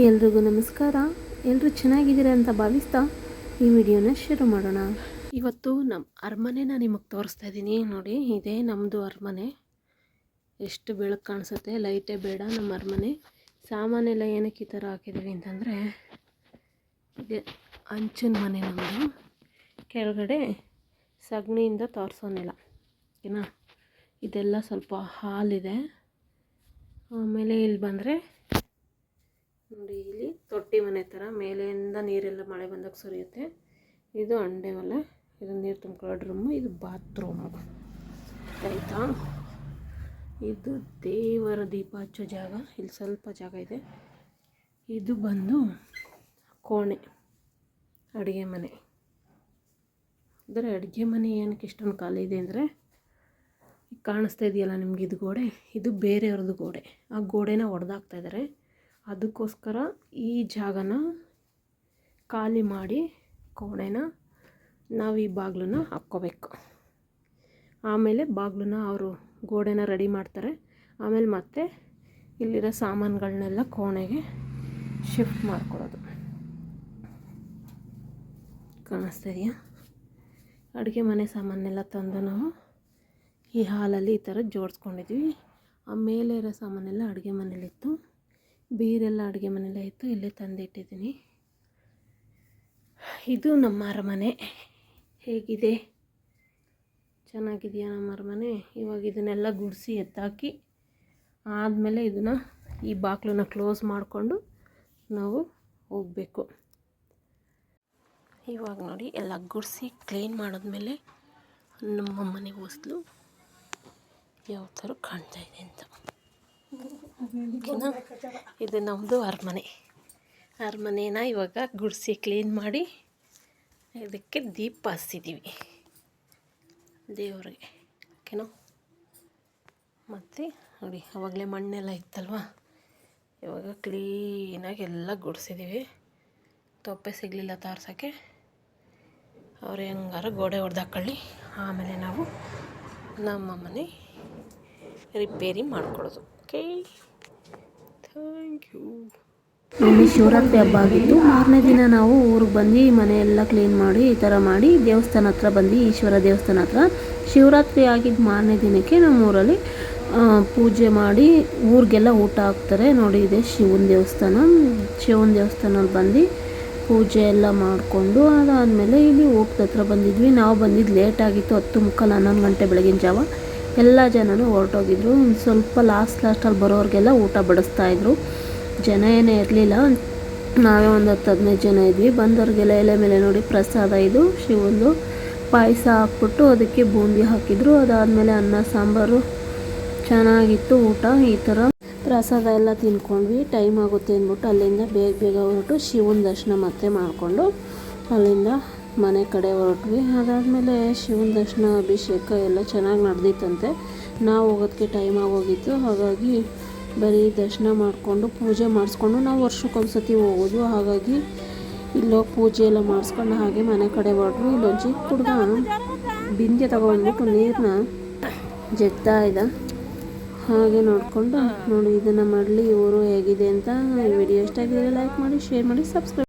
ಎಲ್ರಿಗೂ ನಮಸ್ಕಾರ. ಎಲ್ಲರೂ ಚೆನ್ನಾಗಿದ್ದೀರಾ ಅಂತ ಭಾವಿಸ್ತಾ ಈ ವಿಡಿಯೋನ ಶುರು ಮಾಡೋಣ. ಇವತ್ತು ನಮ್ಮ ಅರಮನೆನ ನಿಮಗೆ ತೋರಿಸ್ತಾ ಇದ್ದೀನಿ ನೋಡಿ, ಇದೇ ನಮ್ಮದು ಅರಮನೆ. ಎಷ್ಟು ಬೆಳಕು ಕಾಣಿಸುತ್ತೆ? ಲೈಟೇ ಬೇಡ ನಮ್ಮ ಅರಮನೆ. ಸಾಮಾನೆಲ್ಲ ಏನಕ್ಕೆ ಈ ಥರ ಹಾಕಿದ್ದೀವಿ ಅಂತಂದರೆ, ಇದೆ ಅಂಚಿನ ಮನೆ ನಮ್ಮದು ಕೆಳಗಡೆ ಸಗಣಿಯಿಂದ ತೋರಿಸೋನಿಲ್ಲ ಓಕೆನಾ ಇದೆಲ್ಲ ಸ್ವಲ್ಪ ಹಾಲಿದೆ. ಆಮೇಲೆ ಇಲ್ಲಿ ಬಂದರೆ ನೋಡಿ ಇಲ್ಲಿ ತೊಟ್ಟಿ ಮನೆ ಥರ ಮೇಲೆಯಿಂದ ನೀರೆಲ್ಲ ಮಳೆ ಬಂದಾಗ ಸುರಿಯುತ್ತೆ. ಇದು ಅಂಡೆ ಒಲೆ ಇದು ನೀರು ತುಂಬ್ಕೊಳ್ಳೋ ಡ್ರಮ್ಮು ಇದು ಬಾತ್ರೂಮು ಆಯಿತಾ? ಇದು ದೇವರ ದೀಪ ಹಚ್ಚೋ ಜಾಗ. ಇಲ್ಲಿ ಸ್ವಲ್ಪ ಜಾಗ ಇದೆ. ಇದು ಬಂದು ಕೋಣೆ, ಅಡುಗೆ ಮನೆ. ಅಂದರೆ ಅಡುಗೆ ಮನೆ ಏನಕ್ಕೆ ಇಷ್ಟೊಂದು ಖಾಲಿ ಇದೆ ಅಂದರೆ, ಕಾಣಿಸ್ತಾ ಇದೆಯಲ್ಲ ನಿಮಗೆ ಇದು ಗೋಡೆ? ಇದು ಬೇರೆಯವ್ರದ್ದು ಗೋಡೆ. ಆ ಗೋಡೆನ ಹೊಡೆದಾಕ್ತಾ ಇದ್ದಾರೆ ಅದಕ್ಕೋಸ್ಕರ ಈ ಜಾಗನ ಖಾಲಿ ಮಾಡಿ ಕೋಣೆನ ನಾವು ಈ ಬಾಗಿಲನ್ನ ಹಾಕ್ಕೋಬೇಕು. ಆಮೇಲೆ ಬಾಗಿಲನ್ನ ಅವರು ಗೋಡೆನ ರೆಡಿ ಮಾಡ್ತಾರೆ. ಆಮೇಲೆ ಮತ್ತೆ ಇಲ್ಲಿರೋ ಸಾಮಾನುಗಳನ್ನೆಲ್ಲ ಕೋಣೆಗೆ ಶಿಫ್ಟ್ ಮಾಡ್ಕೊಳ್ಳೋದು ಕಾಣಿಸ್ತಾ ಅಡುಗೆ ಮನೆ ಸಾಮಾನೆಲ್ಲ ತಂದು ನಾವು ಈ ಹಾಲಲ್ಲಿ ಈ ಥರ ಜೋಡಿಸ್ಕೊಂಡಿದ್ವಿ. ಆ ಮೇಲೆ ಇರೋ ಸಾಮಾನೆಲ್ಲ ಅಡುಗೆ ಮನೇಲಿತ್ತು. ಬೀರೆಲ್ಲ ಅಡುಗೆ ಮನೆಯಲ್ಲೇ ಇತ್ತು, ಇಲ್ಲೇ ತಂದಿಟ್ಟಿದ್ದೀನಿ. ಇದು ನಮ್ಮ ಅರಮನೆ. ಹೇಗಿದೆ? ಚೆನ್ನಾಗಿದೆಯಾ ನಮ್ಮ ಅರಮನೆ? ಇವಾಗ ಇದನ್ನೆಲ್ಲ ಗುಡಿಸಿ ಎತ್ತಾಕಿ, ಆದಮೇಲೆ ಇದನ್ನು ಈ ಬಾಗಿಲನ್ನ ಕ್ಲೋಸ್ ಮಾಡಿಕೊಂಡು ನಾವು ಹೋಗಬೇಕು. ಇವಾಗ ನೋಡಿ, ಎಲ್ಲ ಗುಡಿಸಿ ಕ್ಲೀನ್ ಮಾಡಿದ್ಮೇಲೆ ನಮ್ಮ ಮನೆ ಹೊಸಲು ಯಾವ ಥರ ಕಾಣ್ತಾ ಇದೆ ಅಂತ. ಇದು ನಮ್ಮದು ಅರಮನೆ. ಅರಮನೆನ ಇವಾಗ ಗುಡಿಸಿ ಕ್ಲೀನ್ ಮಾಡಿ ಇದಕ್ಕೆ ದೀಪ ಹಚ್ಚಿದ್ದೀವಿ ದೇವರಿಗೆ. ಓಕೆನೋ? ಮತ್ತು ನೋಡಿ ಆವಾಗಲೇ ಮಣ್ಣೆಲ್ಲ ಇತ್ತಲ್ವ? ಇವಾಗ ಕ್ಲೀನಾಗಿ ಎಲ್ಲ ಗುಡಿಸಿದ್ದೀವಿ ತೊಪ್ಪೆ ಸಿಗಲಿಲ್ಲ ತಾರ್ಸೋಕ್ಕೆ. ಅವ್ರು ಹೆಂಗಾರ ಗೋಡೆ ಹೊಡೆದಾಕೊಳ್ಳಿ ಆಮೇಲೆ ನಾವು ನಮ್ಮ ಮನೆ ರಿಪೇರಿ ಮಾಡ್ಕೊಳ್ಳೋದು ಓಕೆ ಥ್ಯಾಂಕ್ ಯು ಶಿವರಾತ್ರಿ ಹಬ್ಬ ಆಗಿತ್ತು. ಮಾರನೇ ದಿನ ನಾವು ಊರಿಗೆ ಬಂದು ಮನೆಯೆಲ್ಲ ಕ್ಲೀನ್ ಮಾಡಿ ಈ ಥರ ಮಾಡಿ ದೇವಸ್ಥಾನ ಹತ್ರ ಬಂದು ಈಶ್ವರ ದೇವಸ್ಥಾನ ಹತ್ರ ಶಿವರಾತ್ರಿ ಆಗಿದ್ದ ಮಾರನೇ ದಿನಕ್ಕೆ ನಮ್ಮ ಊರಲ್ಲಿ ಪೂಜೆ ಮಾಡಿ ಊರಿಗೆಲ್ಲ ಊಟ ಹಾಕ್ತಾರೆ. ನೋಡಿ, ಇದೆ ಶಿವನ ದೇವಸ್ಥಾನ. ಶಿವನ ದೇವಸ್ಥಾನಲ್ಲಿ ಬಂದು ಪೂಜೆ ಎಲ್ಲ ಮಾಡಿಕೊಂಡು ಅದಾದಮೇಲೆ ಇಲ್ಲಿ ಊಟದ ಹತ್ರ ಬಂದಿದ್ವಿ. ನಾವು ಬಂದಿದ್ದು ಲೇಟ್ ಆಗಿತ್ತು. ಹತ್ತು ಮುಕ್ಕಾಲು ಹನ್ನೊಂದು ಗಂಟೆ ಬೆಳಗಿನ ಜಾವ. ಎಲ್ಲ ಜನನೂ ಹೊರಟೋಗಿದ್ರು. ಒಂದು ಸ್ವಲ್ಪ ಲಾಸ್ಟ್ ಲಾಸ್ಟಲ್ಲಿ ಬರೋರಿಗೆಲ್ಲ ಊಟ ಬಡಿಸ್ತಾಯಿದ್ರು ಜನ ಏನೇ ಇರಲಿಲ್ಲ. ನಾವೇ ಒಂದು ಹತ್ತು ಹದಿನೈದು ಜನ ಇದ್ವಿ. ಬಂದವ್ರಿಗೆಲ್ಲ ಎಲೆ ಮೇಲೆ ನೋಡಿ ಪ್ರಸಾದ ಇದು, ಶಿವಂದು. ಪಾಯಸ ಹಾಕ್ಬಿಟ್ಟು ಅದಕ್ಕೆ ಬೂಂದಿ ಹಾಕಿದ್ರು. ಅದಾದಮೇಲೆ ಅನ್ನ, ಸಾಂಬಾರು. ಚೆನ್ನಾಗಿತ್ತು ಊಟ ಈ ಥರ ಪ್ರಸಾದ ಎಲ್ಲ ತಿನ್ಕೊಂಡ್ವಿ ಟೈಮ್ ಆಗುತ್ತೆ ಅಂದ್ಬಿಟ್ಟು ಅಲ್ಲಿಂದ ಬೇಗ ಬೇಗ ಹೊರಟು ಶಿವನ ದರ್ಶನ ಮತ್ತೆ ಮಾಡಿಕೊಂಡು ಅಲ್ಲಿಂದ ಮನೆ ಕಡೆ ಹೊರಟ್ವಿ. ಅದಾದಮೇಲೆ ಶಿವನ ದರ್ಶನ, ಅಭಿಷೇಕ ಎಲ್ಲ ಚೆನ್ನಾಗಿ ನಡೆದಿತ್ತಂತೆ ನಾವು ಹೋಗೋದಕ್ಕೆ ಟೈಮ್ ಆಗೋಗಿತ್ತು. ಹಾಗಾಗಿ ಬರೀ ದರ್ಶನ ಮಾಡಿಕೊಂಡು ಪೂಜೆ ಮಾಡಿಸ್ಕೊಂಡು ನಾವು ವರ್ಷಕ್ಕೊಂದ್ಸತಿ ಹೋಗೋದು. ಹಾಗಾಗಿ ಇಲ್ಲೋಗಿ ಪೂಜೆ ಎಲ್ಲ ಮಾಡಿಸ್ಕೊಂಡು ಹಾಗೆ ಮನೆ ಕಡೆ ಹೊರಟ್ವಿ. ಇಲ್ಲೊಂದು ಚಿಕ್ಕ ಹುಡುಗ ಬಿಂದೆ ತಗೊಂಡ್ಬಿಟ್ಟು ನೀರನ್ನ ಜಗ್ತಾ ಇದ್ದ ಹಾಗೆ ನೋಡಿಕೊಂಡು ನೋಡಿ ಇದನ್ನು ಮಾಡಲಿ, ಇವರು ಹೇಗಿದೆ ಅಂತ ವಿಡಿಯೋ ಇಷ್ಟ ಆಗಿದ್ರೆ ಲೈಕ್ ಮಾಡಿ ಶೇರ್ ಮಾಡಿ ಸಬ್ಸ್ಕ್ರೈಬ್